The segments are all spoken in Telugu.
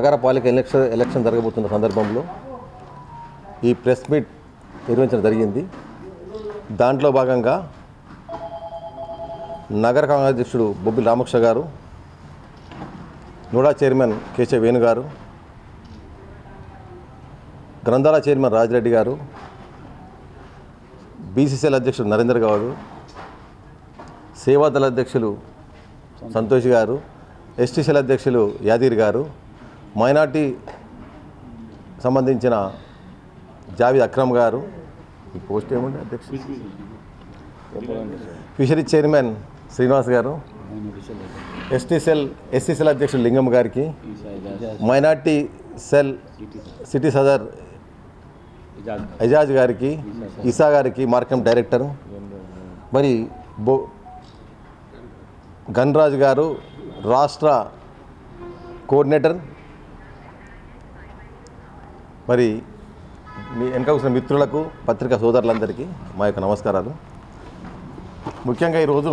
నగరపాలిక ఎలక్షన్ ఎలక్షన్ జరగబోతున్న సందర్భంలో ఈ ప్రెస్ మీట్ నిర్వహించడం జరిగింది. దాంట్లో భాగంగా నగర కాంగ్రెస్ అధ్యక్షుడు బొబ్బిలి రామకృష్ణ గారు నూడా చైర్మన్ కేశవ వేణు గారు గ్రంథాల చైర్మన్ రాజిరెడ్డి గారు బీసీసీఎల్ అధ్యక్షుడు నరేందర్ గౌడ్ సేవాదళ అధ్యక్షులు సంతోష్ గారు ఎస్టీసీఎల్ అధ్యక్షులు యాదగిరి గారు మైనార్టీ సంబంధించిన జావేద్ అక్రమ్ గారు ఈ పోస్ట్ ఏముండే అధ్యక్ష? ఫిషరీ చైర్మన్ శ్రీనివాస్ గారు ఎస్టీ సెల్ ఎస్సీ సెల్ అధ్యక్షుడు లింగం గారికి మైనార్టీ సెల్ సిటీ సదర్ ఎజాజ్ గారికి ఇసా గారికి మార్కెట్ డైరెక్టర్. మరి బో గన్రాజ్ గారు రాష్ట్ర కోఆర్డినేటర్ మరి మీ వెనక కూర్చున్న మిత్రులకు పత్రికా సోదరులందరికీ మా యొక్క నమస్కారాలు. ముఖ్యంగా ఈరోజు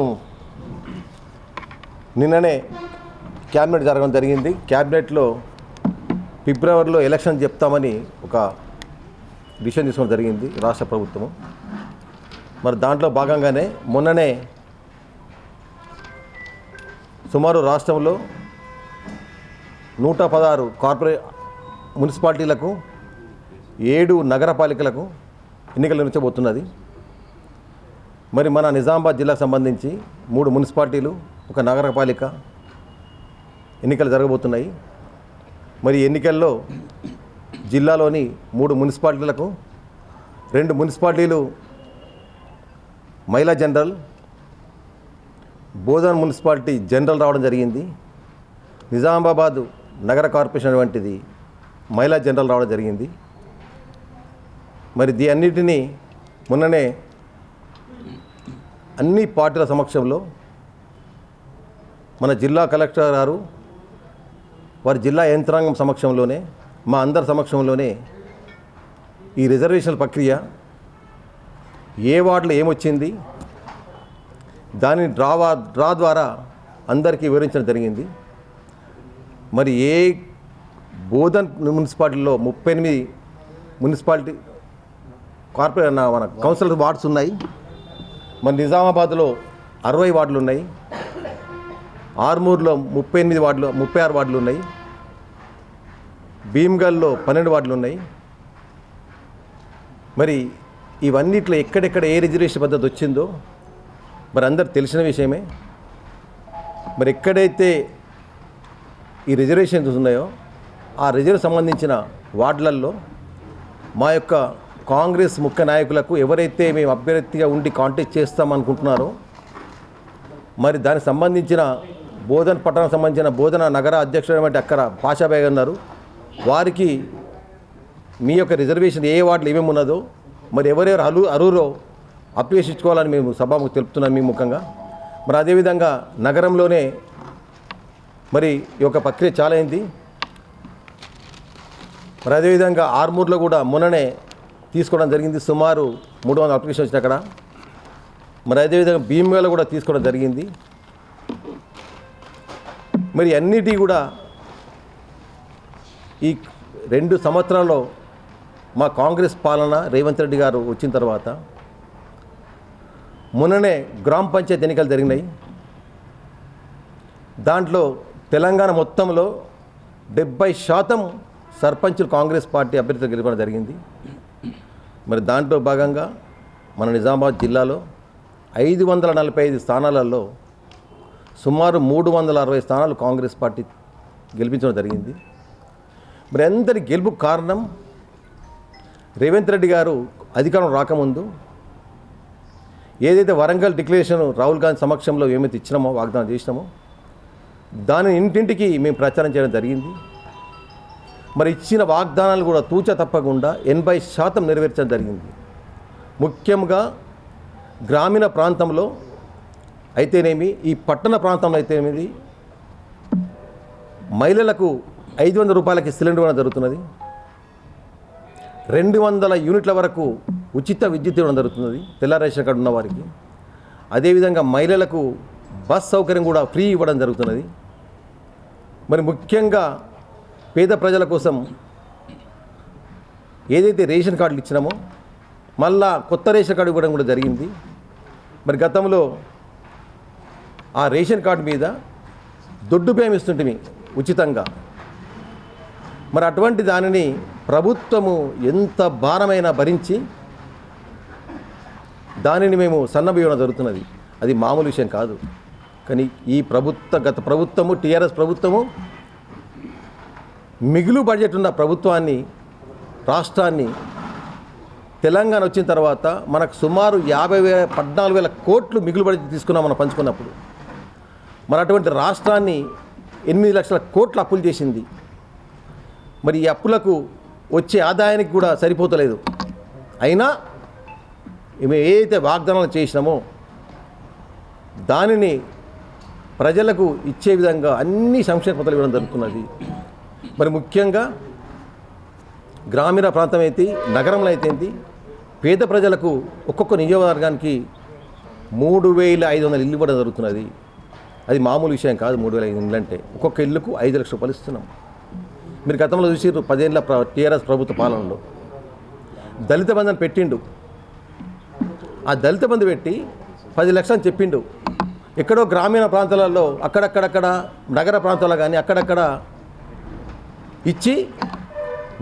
నిన్ననే క్యాబినెట్ జరగడం జరిగింది. క్యాబినెట్లో ఫిబ్రవరిలో ఎలక్షన్ చెప్తామని ఒక డిసిషన్ తీసుకోవడం జరిగింది రాష్ట్ర ప్రభుత్వం. మరి దాంట్లో భాగంగానే మొన్ననే సుమారు రాష్ట్రంలో నూట పదహారు కార్పొరేట్ మున్సిపాలిటీలకు ఏడు నగరపాలికలకు ఎన్నికలు నిర్వహించబోతున్నది. మరి మన నిజామాబాద్ జిల్లాకు సంబంధించి మూడు మున్సిపాలిటీలు ఒక నగరపాలిక ఎన్నికలు జరగబోతున్నాయి. మరి ఎన్నికల్లో జిల్లాలోని మూడు మున్సిపాలిటీలకు రెండు మున్సిపాలిటీలు మహిళా జనరల్ బోధన్ మున్సిపాలిటీ జనరల్ రావడం జరిగింది. నిజామాబాదు నగర కార్పొరేషన్ వంటిది మహిళా జనరల్ రావడం జరిగింది. మరి దీ అన్నిటినీ మొన్ననే అన్ని పార్టీల సమక్షంలో మన జిల్లా కలెక్టర్ గారు వారి జిల్లా యంత్రాంగం సమక్షంలోనే మా అందరి సమక్షంలోనే ఈ రిజర్వేషన్ ప్రక్రియ ఏ వార్డులో ఏమొచ్చింది దానిని డ్రావా డ్రా ద్వారా అందరికీ వివరించడం జరిగింది. మరి ఏ బోధన్ మున్సిపాలిటీలో ముప్పై ఎనిమిది మున్సిపాలిటీ కార్పొరేట్ మన కౌన్సిలర్ వార్డ్స్ ఉన్నాయి. మన నిజామాబాద్లో అరవై వార్డులు ఉన్నాయి. ఆర్మూర్లో ముప్పై ఎనిమిది వార్డులు ముప్పై ఆరు వార్డులు ఉన్నాయి. భీమ్గల్లో పన్నెండు వార్డులు ఉన్నాయి. మరి ఇవన్నిట్లో ఎక్కడెక్కడ ఏ రిజర్వేషన్ పద్ధతి వచ్చిందో మరి అందరు తెలిసిన విషయమే. మరి ఎక్కడైతే ఈ రిజర్వేషన్స్ ఉన్నాయో ఆ రిజర్వ్ సంబంధించిన వార్డులలో మా యొక్క కాంగ్రెస్ ముఖ్య నాయకులకు ఎవరైతే మేము అభ్యర్థిగా ఉండి కాంటాక్ట్ చేస్తామనుకుంటున్నారో మరి దానికి సంబంధించిన బోధన పట్టణం సంబంధించిన బోధన నగర అధ్యక్షుడు అక్కడ పాషాబాయ్ ఉన్నారు వారికి మీ యొక్క రిజర్వేషన్ ఏ వార్డులు ఏమేమి ఉన్నదో మరి ఎవరెవరు అలు అరువురో అప్వేషించుకోవాలని మేము సభకు తెలుపుతున్నాం మీ ముఖంగా. మరి అదేవిధంగా నగరంలోనే మరి ఈ యొక్క ప్రక్రియ చాలా అయింది మరి అదేవిధంగా ఆర్మూర్లో కూడా మొన్ననే తీసుకోవడం జరిగింది. సుమారు మూడు వందల అప్లికేషన్ వచ్చిన అక్కడ. మరి అదేవిధంగా భీమలో కూడా తీసుకోవడం జరిగింది. మరి అన్నిటి కూడా ఈ రెండు సంవత్సరాల్లో మా కాంగ్రెస్ పాలన రేవంత్ రెడ్డి గారు వచ్చిన తర్వాత మొన్ననే గ్రామ పంచాయతీ ఎన్నికలు జరిగినాయి. దాంట్లో తెలంగాణ మొత్తంలో డెబ్బై శాతం సర్పంచులు కాంగ్రెస్ పార్టీ అభ్యర్థులు గెలవడం జరిగింది. మరి దాంట్లో భాగంగా మన నిజామాబాద్ జిల్లాలో ఐదు వందల నలభై ఐదు స్థానాలలో సుమారు మూడు వందల అరవై స్థానాలు కాంగ్రెస్ పార్టీ గెలిపించడం జరిగింది. మరి అందరి గెలుపు కారణం రేవంత్ రెడ్డి గారు అధికారం రాకముందు ఏదైతే వరంగల్ డిక్లరేషన్ రాహుల్ గాంధీ సమక్షంలో ఏమైతే ఇచ్చినామో వాగ్దానం చేసినామో దానిని ఇంటింటికి మేము ప్రచారం చేయడం జరిగింది. మరి ఇచ్చిన వాగ్దానాలు కూడా తూచ తప్పకుండా ఎనభై శాతం నెరవేర్చడం జరిగింది. ముఖ్యంగా గ్రామీణ ప్రాంతంలో అయితేనేమి ఈ పట్టణ ప్రాంతంలో అయితేనేమి మహిళలకు ఐదు వందల రూపాయలకి సిలిండర్ ఇవ్వడం జరుగుతున్నది. రెండు వందల యూనిట్ల వరకు ఉచిత విద్యుత్ ఇవ్వడం జరుగుతున్నది తెల్ల రేషన్ కార్డు ఉన్న వారికి. అదేవిధంగా మహిళలకు బస్ సౌకర్యం కూడా ఫ్రీ ఇవ్వడం జరుగుతున్నది. మరి ముఖ్యంగా పేద ప్రజల కోసం ఏదైతే రేషన్ కార్డులు ఇచ్చినామో మళ్ళా కొత్త రేషన్ కార్డు ఇవ్వడం కూడా జరిగింది. మరి గతంలో ఆ రేషన్ కార్డు మీద దొడ్డు బియ్యం ఉచితంగా. మరి అటువంటి దానిని ప్రభుత్వము ఎంత భారమైనా భరించి దానిని మేము సన్నబియ్యడం జరుగుతున్నది. అది మామూలు విషయం కాదు. కానీ ఈ ప్రభుత్వ గత ప్రభుత్వము టీఆర్ఎస్ ప్రభుత్వము మిగులు బడ్జెట్ ఉన్న ప్రభుత్వాన్ని రాష్ట్రాన్ని తెలంగాణ వచ్చిన తర్వాత మనకు సుమారు యాభై వేల పద్నాలుగు వేల కోట్లు మిగులు బడ్జెట్ తీసుకున్నాం మనం పంచుకున్నప్పుడు. మరి అటువంటి రాష్ట్రాన్ని ఎనిమిది లక్షల కోట్లు అప్పులు చేసింది. మరి ఈ అప్పులకు వచ్చే ఆదాయానికి కూడా సరిపోతలేదు. అయినా మేము ఏదైతే వాగ్దానాలు చేసినామో దానిని ప్రజలకు ఇచ్చే విధంగా అన్ని సంక్షేమ పథకాలు ఇవ్వడం జరుగుతున్నది. మరి ముఖ్యంగా గ్రామీణ ప్రాంతం అయితే నగరంలో అయితే పేద ప్రజలకు ఒక్కొక్క నియోజకవర్గానికి మూడు వేల ఐదు వందల ఇల్లు ఇవ్వడం జరుగుతున్నది. అది మామూలు విషయం కాదు మూడు వేల ఐదు ఇల్లు అంటే ఒక్కొక్క ఇల్లుకు ఐదు లక్షల రూపాయలు ఇస్తున్నాం. మీరు గతంలో చూసిర్రు పదేళ్ళ టీఆర్ఎస్ ప్రభుత్వ పాలనలో. దళిత బంధన్ పెట్టిండు. ఆ దళిత బంధు పెట్టి పది లక్షలు చెప్పిండు. ఎక్కడో గ్రామీణ ప్రాంతాలలో అక్కడక్కడక్కడ నగర ప్రాంతాల్లో కానీ అక్కడక్కడ ఇచ్చి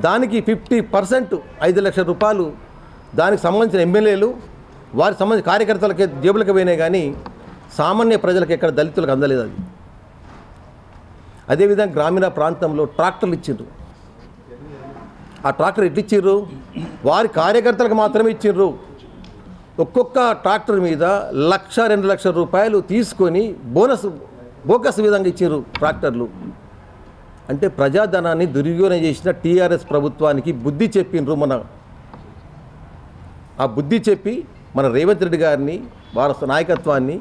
దానికి ఫిఫ్టీ పర్సెంట్ ఐదు లక్షల రూపాయలు దానికి సంబంధించిన ఎమ్మెల్యేలు వారికి సంబంధించిన కార్యకర్తలకి జేబులకు పోయినాయి కానీ సామాన్య ప్రజలకు ఎక్కడ దళితులకు అందలేదు అది. అదేవిధంగా గ్రామీణ ప్రాంతంలో ట్రాక్టర్లు ఇచ్చిండ్రు. ఆ ట్రాక్టర్ ఎట్లు ఇచ్చిర్రు వారి కార్యకర్తలకు మాత్రమే ఇచ్చిర్రు ఒక్కొక్క ట్రాక్టర్ మీద లక్ష రెండు లక్షల రూపాయలు తీసుకొని బోనస్ బోకస్ విధంగా ఇచ్చిర్రు ట్రాక్టర్లు. అంటే ప్రజాధనాన్ని దుర్వినియోగం చేసిన టీఆర్ఎస్ ప్రభుత్వానికి బుద్ధి చెప్పిండ్రు మన ఆ బుద్ధి చెప్పి మన రేవంత్ రెడ్డి గారిని వారి నాయకత్వాన్ని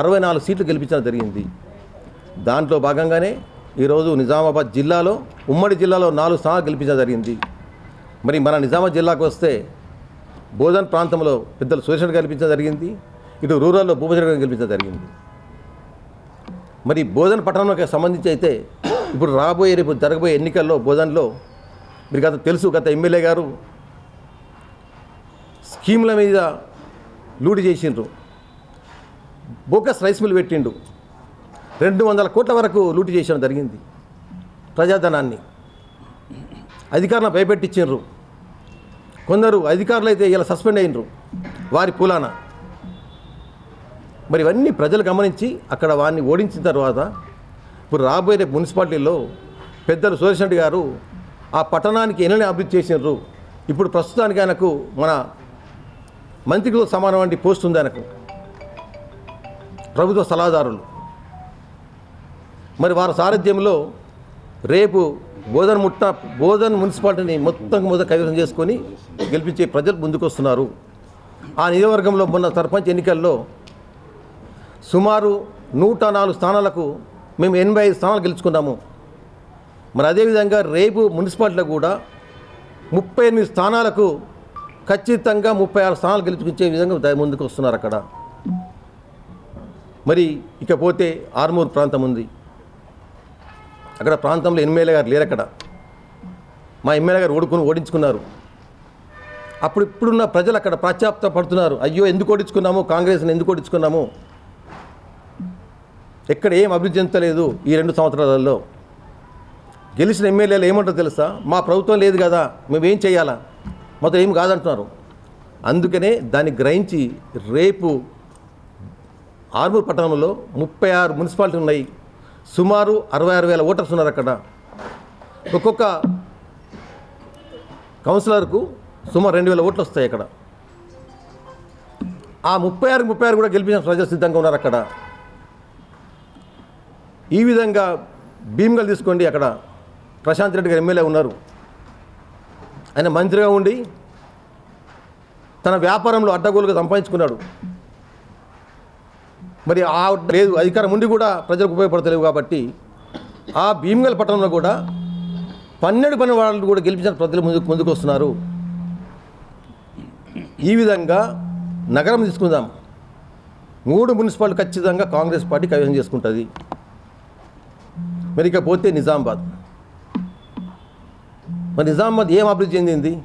అరవై నాలుగు సీట్లు గెలిపించడం జరిగింది. దాంట్లో భాగంగానే ఈరోజు నిజామాబాద్ జిల్లాలో ఉమ్మడి జిల్లాలో నాలుగు స్థానాలు గెలిపించడం జరిగింది. మరి మన నిజామాబాద్ జిల్లాకు వస్తే బోధన్ ప్రాంతంలో పెద్దలు సురేష్ గెలిపించడం జరిగింది ఇటు రూరల్లో భూపతి గెలిపించడం జరిగింది. మరి భోజన పట్టణంకి సంబంధించి అయితే ఇప్పుడు రాబోయే రేపు జరగబోయే ఎన్నికల్లో బోధనలో మీరు గత తెలుసు గత ఎమ్మెల్యే గారు స్కీముల మీద లూటు చేసిండ్రు. బోకస్ రైస్ మిల్ పెట్టిండు. రెండు వందల కోట్ల వరకు లూటి చేయడం జరిగింది ప్రజాధనాన్ని. అధికారులను భయపెట్టించిండ్రు. కొందరు అధికారులు అయితే ఇలా సస్పెండ్ అయినరు వారి పూలాన. మరి ఇవన్నీ ప్రజలు గమనించి అక్కడ వారిని ఓడించిన తర్వాత ఇప్పుడు రాబోయే మున్సిపాలిటీలో పెద్దలు సురేష్ రెడ్డి గారు ఆ పట్టణానికి ఎన్నని అభివృద్ధి చేసినారు ఇప్పుడు ప్రస్తుతానికి ఆయనకు మన మంత్రితో సమానం వంటి పోస్ట్ ఉంది ఆయనకు. ప్రభుత్వ సలహాదారులు. మరి వారి సారథ్యంలో రేపు బోధన ముట్ట బోధన్ మున్సిపాలిటీని మొత్తం మొదట కైవసం చేసుకొని గెలిపించే ప్రజలు ముందుకొస్తున్నారు. ఆ నియోజకవర్గంలో మొన్న సర్పంచ్ ఎన్నికల్లో సుమారు నూట నాలుగు స్థానాలకు మేము ఎనభై ఐదు స్థానాలు గెలుచుకున్నాము. మరి అదేవిధంగా రేపు మున్సిపాలిటీలో కూడా ముప్పై ఎనిమిది స్థానాలకు ఖచ్చితంగా ముప్పై ఆరు స్థానాలు గెలుచుకునే విధంగా ముందుకు వస్తున్నారు అక్కడ. మరి ఇకపోతే ఆర్మూర్ ప్రాంతం ఉంది. అక్కడ ప్రాంతంలో ఎమ్మెల్యే గారు లేరు అక్కడ. మా ఎమ్మెల్యే గారు ఓడుకుని ఓడించుకున్నారు. అప్పుడు ఇప్పుడున్న ప్రజలు అక్కడ ప్రాచాప్త పడుతున్నారు. అయ్యో ఎందుకు ఓడించుకున్నాము? కాంగ్రెస్ని ఎందుకు ఓడించుకున్నాము? ఎక్కడ ఏం అభివృద్ధి చెందలేదు ఈ రెండు సంవత్సరాలలో. గెలిచిన ఎమ్మెల్యేలు ఏమంటారో తెలుసా? మా ప్రభుత్వం లేదు కదా మేము ఏం చేయాలా? మొత్తం ఏం కాదంటున్నారు. అందుకనే దాన్ని గ్రహించి రేపు ఆర్మూర్ పట్టణంలో ముప్పై ఆరు మున్సిపాలిటీ ఉన్నాయి. సుమారు అరవై ఆరు వేల ఓటర్స్ ఉన్నారు అక్కడ. ఒక్కొక్క కౌన్సిలర్కు సుమారు రెండు వేల ఓట్లు వస్తాయి అక్కడ. ఆ ముప్పై ఆరు ముప్పై ఆరు కూడా గెలిపించిన ప్రజలు సిద్ధంగా ఉన్నారు అక్కడ. ఈ విధంగా భీమ్గల్ తీసుకోండి. అక్కడ ప్రశాంత్ రెడ్డి గారు ఎమ్మెల్యే ఉన్నారు. ఆయన మంత్రిగా ఉండి తన వ్యాపారంలో అడ్డగోలుగా సంపాదించుకున్నాడు. మరి ఆ లేదు అధికారం ఉండి కూడా ప్రజలకు ఉపయోగపడతలేవు కాబట్టి ఆ భీమ్గల్ పట్టణంలో కూడా పన్నెండు పని వాళ్ళు కూడా గెలిపించిన ప్రజలు ముందుకు ముందుకు వస్తున్నారు ఈ విధంగా నగరం తీసుకుందాం. మూడు మున్సిపాలిటీ ఖచ్చితంగా కాంగ్రెస్ పార్టీ కైవసం చేసుకుంటుంది. మరి ఇక పోతే నిజామాబాద్. మరి నిజామాబాద్ ఏం అభివృద్ధి చెందింది?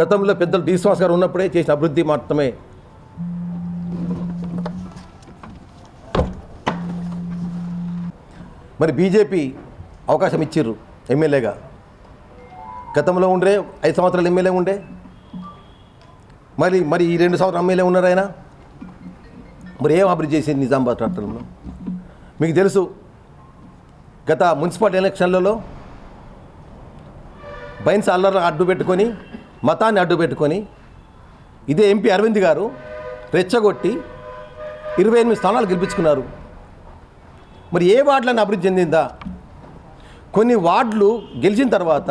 గతంలో పెద్దలు డిశ్వాస్ గారు ఉన్నప్పుడే చేసిన అభివృద్ధి మాత్రమే. మరి బీజేపీ అవకాశం ఇచ్చిర్రు ఎమ్మెల్యేగా. గతంలో ఉండే ఐదు సంవత్సరాలు ఎమ్మెల్యే ఉండే. మరి మరి ఈ రెండు సంవత్సరాలు ఎమ్మెల్యే ఉన్నారు ఆయన. మరి ఏం అభివృద్ధి చేసింది నిజామాబాద్ రాష్ట్రంలో? మీకు తెలుసు గత మున్సిపల్ ఎలక్షన్లలో బైన్స్ అల్లర్లు అడ్డు పెట్టుకొని మతాన్ని అడ్డు పెట్టుకొని ఇదే ఎంపీ అరవింద్ గారు రెచ్చగొట్టి ఇరవై ఎనిమిది స్థానాలు గెలిపించుకున్నారు. మరి ఏ వార్డులను అభివృద్ధి చెందిందా? కొన్ని వార్డులు గెలిచిన తర్వాత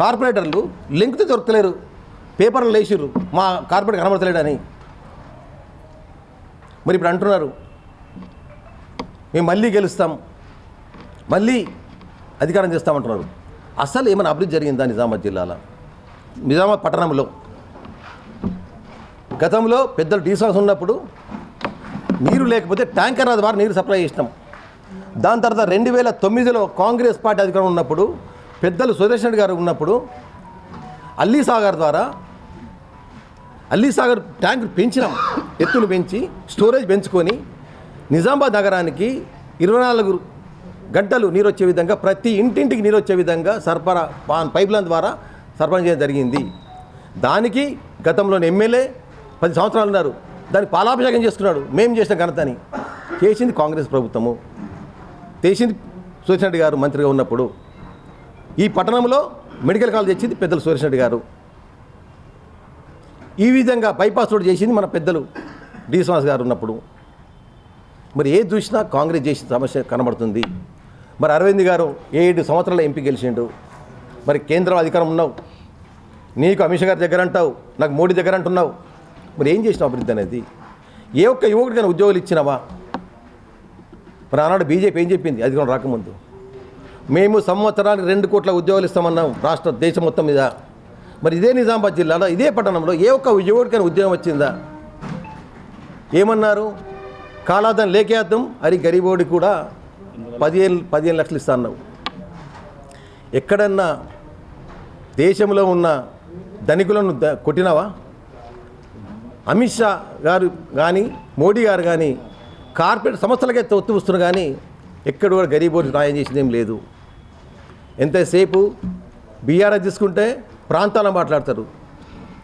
కార్పొరేటర్లు లింక్తో దొరకలేరు పేపర్లు లేచిర్రు మా కార్పొరేటర్ కనబడతలేడని. మరి ఇప్పుడు అంటున్నారు మేము మళ్ళీ గెలుస్తాం. మళ్ళీ అధికారం చేస్తామంటున్నారు. అసలు ఏమైనా అభివృద్ధి జరిగిందా నిజామాబాద్ జిల్లాలో? నిజామాబాద్ పట్టణంలో. గతంలో పెద్దలు డీసోస్ ఉన్నప్పుడు నీరు లేకపోతే ట్యాంకర్ ద్వారా నీరు సప్లై చేసినాం. దాని తర్వాత రెండు వేల తొమ్మిదిలో కాంగ్రెస్ పార్టీ అధికారం ఉన్నప్పుడు పెద్దలు సురేష్ రెడ్డి గారు ఉన్నప్పుడు అల్లీ సాగర్ ద్వారా అల్లీ సాగర్ ట్యాంక్ పెంచినాం. ఎత్తును పెంచి స్టోరేజ్ పెంచుకొని నిజామాబాద్ నగరానికి ఇరవై నాలుగు గంటలు నీరు వచ్చే విధంగా ప్రతి ఇంటింటికి నీరు వచ్చే విధంగా సరఫరా పాన్ పైప్లైన్ ద్వారా సరఫరా చేయడం జరిగింది. దానికి గతంలోని ఎమ్మెల్యే పది సంవత్సరాలు ఉన్నారు. దానికి పాలాభిషేకం చేసుకున్నాడు. మేము చేసిన ఘనతని చేసింది కాంగ్రెస్ ప్రభుత్వము. చేసింది సురేష్ గారు మంత్రిగా ఉన్నప్పుడు. ఈ పట్టణంలో మెడికల్ కాలేజ్ తెచ్చింది పెద్దలు సురేష్ గారు. ఈ విధంగా బైపాస్ రోడ్ చేసింది మన పెద్దలు డి గారు ఉన్నప్పుడు. మరి ఏది చూసినా కాంగ్రెస్ చేసిన సమస్య కనబడుతుంది. మరి అరవింద్ గారు ఏడు సంవత్సరాల ఎంపీ గెలిచిండు. మరి కేంద్రం అధికారం ఉన్నావు. నీకు అమిత్ గారి దగ్గర అంటావు నాకు మోడీ దగ్గర అంటున్నావు. మరి ఏం చేసినావు అభివృద్ధి అనేది? ఏ ఒక్క యువకుడికైనా ఉద్యోగాలు ఇచ్చినావా? మరి ఆనాడు బీజేపీ ఏం చెప్పింది? అధికారం రాకముందు. మేము సంవత్సరానికి రెండు కోట్ల ఉద్యోగాలు ఇస్తామన్నాం రాష్ట్ర దేశం మొత్తం మీద. మరి ఇదే నిజామాబాద్ జిల్లాలో ఇదే పట్టణంలో ఏ ఒక్క యువకుడికైనా ఉద్యోగం వచ్చిందా? ఏమన్నారు? కాలాదం లేకేద్దాం అది గరీబోడి కూడా పదిహేను పదిహేను లక్షలు ఇస్తా అన్నావు. ఎక్కడన్నా దేశంలో ఉన్న ధనికులను ద- కొట్టినావా? అమిత్ షా గారు కానీ మోడీ గారు కానీ కార్పొరేట్ సంస్థలకే తొత్తు వస్తున్నారు కానీ ఎక్కడ కూడా గరీబోడి న్యాయం చేసింది ఏం లేదు. ఎంతసేపు బీఆర్ఎస్ తీసుకుంటే ప్రాంతాలను మాట్లాడతారు.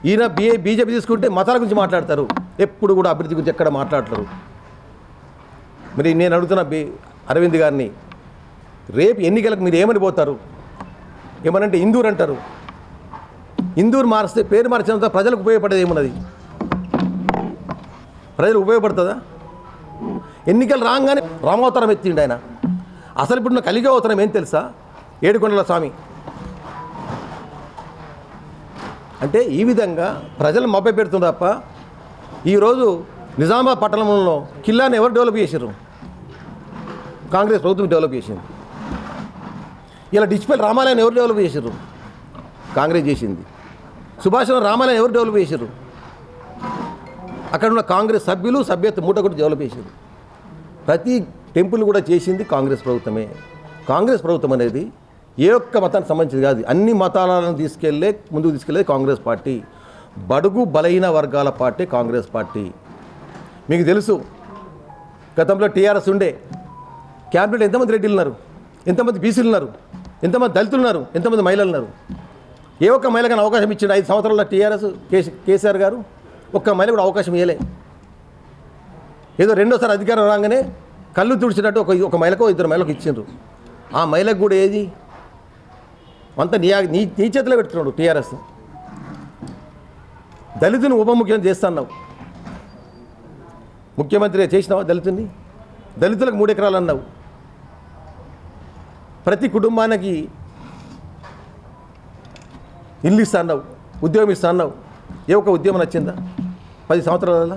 ఈయన బిఏ బీజేపీ తీసుకుంటే మతాల గురించి మాట్లాడతారు. ఎప్పుడు కూడా అభివృద్ధి గురించి ఎక్కడ మాట్లాడతారు. మరి నేను అడుగుతున్న బి అరవింద్ గారిని రేపు ఎన్నికలకు మీరు ఏమని పోతారు? ఏమనంటే ఇందూర్ అంటారు. ఇందూర్ మారిస్తే పేరు మార్చినంత ప్రజలకు ఉపయోగపడేది ఏమున్నది? ప్రజలకు ఉపయోగపడుతుందా? ఎన్నికలు రాగానే రామోత్తరం ఎత్తిండి ఆయన. అసలు ఇప్పుడు కలిగే అవతారం ఏం తెలుసా? ఏడుకొండల స్వామి. అంటే ఈ విధంగా ప్రజలు మభ్య పెడుతుంది తప్ప ఈరోజు నిజామాబాద్ పట్టణంలో కిల్లాని ఎవరు డెవలప్ చేశారు కాంగ్రెస్ ప్రభుత్వం డెవలప్ చేసింది. ఇలా డిజిటల్ రామాలయం ఎవరు డెవలప్ చేశారు కాంగ్రెస్ చేసింది. సుభాష్ రామాలయం ఎవరు డెవలప్ చేశారు అక్కడ ఉన్న కాంగ్రెస్ సభ్యులు సభ్యత్వ మూట కూడా డెవలప్ చేశారు ప్రతి టెంపుల్ కూడా చేసింది కాంగ్రెస్ ప్రభుత్వమే. కాంగ్రెస్ ప్రభుత్వం అనేది ఏ ఒక్క మతానికి సంబంధించింది కాదు. అన్ని మతాలను తీసుకెళ్ళే ముందుకు తీసుకెళ్ళేది కాంగ్రెస్ పార్టీ. బడుగు బలహీన వర్గాల పార్టీ కాంగ్రెస్ పార్టీ. మీకు తెలుసు గతంలో టీఆర్ఎస్ ఉండే. క్యాబినెట్ ఎంతమంది రెడ్డిలు ఉన్నారు? ఎంతమంది బీసీలు ఉన్నారు? ఎంతమంది దళితులు ఉన్నారు? ఎంతమంది మహిళలు ఉన్నారు? ఏ ఒక్క మహిళకైనా అవకాశం ఇచ్చిండు? ఐదు సంవత్సరాల టీఆర్ఎస్ కేసీ కేసీఆర్ గారు ఒక్క మహిళ కూడా అవకాశం ఇవ్వలే ఏదో రెండోసారి అధికారం రాగానే కళ్ళు తుడిచినట్టు ఒక ఒక మహిళకో ఇద్దరు మహిళకు ఇచ్చిండ్రు. ఆ మహిళకు కూడా ఏది? అంతా నీ నీ నీ చేతిలో పెడుతున్నాడు టీఆర్ఎస్. దళితుని ఉప ముఖ్యమంత్రి చేస్తున్నావు. ముఖ్యమంత్రి చేసినావా దళితుని దళితులకు మూడు ఎకరాలు అన్నావు. ప్రతి కుటుంబానికి ఇల్లు ఇస్తా అన్నావు ఉద్యోగం ఇస్తా అన్నావు. ఏ ఒక్క ఉద్యమం నచ్చిందా? పది సంవత్సరాల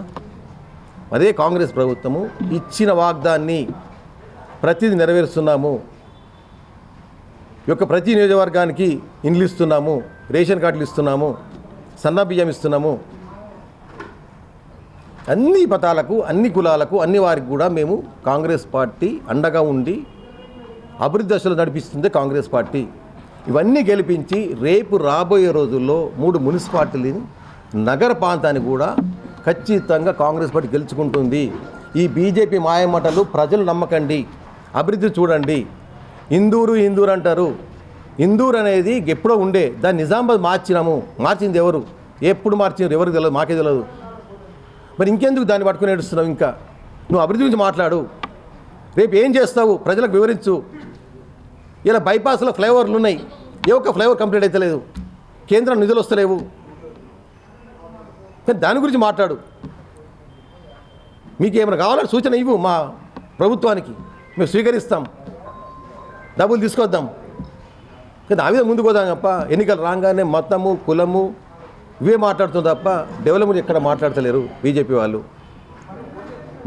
అదే కాంగ్రెస్ ప్రభుత్వము ఇచ్చిన వాగ్దాన్ని ప్రతిదీ నెరవేరుస్తున్నాము. ఈ యొక్క ప్రతి నియోజకవర్గానికి ఇండ్లు ఇస్తున్నాము రేషన్ కార్డులు ఇస్తున్నాము సన్న బియ్యం ఇస్తున్నాము. అన్ని పతాలకు అన్ని కులాలకు అన్ని వారికి కూడా మేము కాంగ్రెస్ పార్టీ అండగా ఉండి అభివృద్ధి దశలో నడిపిస్తుంది కాంగ్రెస్ పార్టీ. ఇవన్నీ గెలిపించి రేపు రాబోయే రోజుల్లో మూడు మున్సిపాలిటీలని నగర ప్రాంతాన్ని కూడా ఖచ్చితంగా కాంగ్రెస్ పార్టీ గెలుచుకుంటుంది. ఈ బీజేపీ మాయమాటలు ప్రజలు నమ్మకండి అభివృద్ధి చూడండి. ఇందూరు ఇందూరు అంటారు. ఇందూరు అనేది ఎప్పుడో ఉండే దాన్ని నిజామాబాద్ మార్చినాము. మార్చింది ఎవరు? ఎప్పుడు మార్చినారు? ఎవరికి తెలియదు మాకే తెలియదు మరి ఇంకెందుకు దాన్ని పట్టుకుని ఏడుస్తున్నావు ఇంకా? నువ్వు అభివృద్ధి గురించి మాట్లాడు. రేపు ఏం చేస్తావు? ప్రజలకు వివరించు. ఇలా బైపాస్లో ఫ్లైఓవర్లు ఉన్నాయి. ఏ ఒక్క ఫ్లైఓవర్ కంప్లీట్ అవుతలేదు కేంద్రం నిధులు వస్తలేవు. కానీ దాని గురించి మాట్లాడు. మీకు ఏమైనా కావాలని సూచన ఇవ్వు మా ప్రభుత్వానికి. మేము స్వీకరిస్తాం. డబ్బులు తీసుకొద్దాం. కానీ ఆ విధంగా ముందుకు పోదాం తప్ప ఎన్నికలు రాగానే మతము కులము ఇవే మాట్లాడుతుంది తప్ప డెవలప్మెంట్ ఎక్కడ మాట్లాడతలేరు బీజేపీ వాళ్ళు.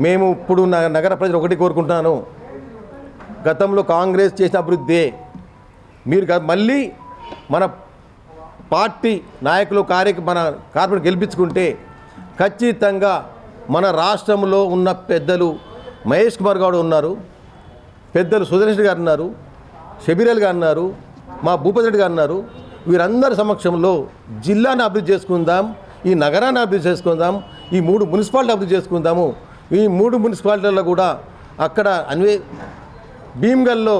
మేము ఇప్పుడు నగర ప్రజలు ఒకటి కోరుకుంటున్నాను. గతంలో కాంగ్రెస్ చేసిన అభివృద్ధి. మీరు మళ్ళీ మన పార్టీ నాయకులు కార్య మన కార్పొరేట్ గెలిపించుకుంటే ఖచ్చితంగా మన రాష్ట్రంలో ఉన్న పెద్దలు మహేష్ కుమార్ గౌడ్ ఉన్నారు పెద్దలు సుదర్శన్ గారు ఉన్నారు షబీరల్ గారు ఉన్నారు మా భూపతి రెడ్డి గారు ఉన్నారు. వీరందరి సమక్షంలో జిల్లాను అభివృద్ధి చేసుకుందాం ఈ నగరాన్ని అభివృద్ధి చేసుకుందాం ఈ మూడు మున్సిపాలిటీ అభివృద్ధి చేసుకుందాము. ఈ మూడు మున్సిపాలిటీల్లో కూడా అక్కడ అన్వే భీమ్గల్లో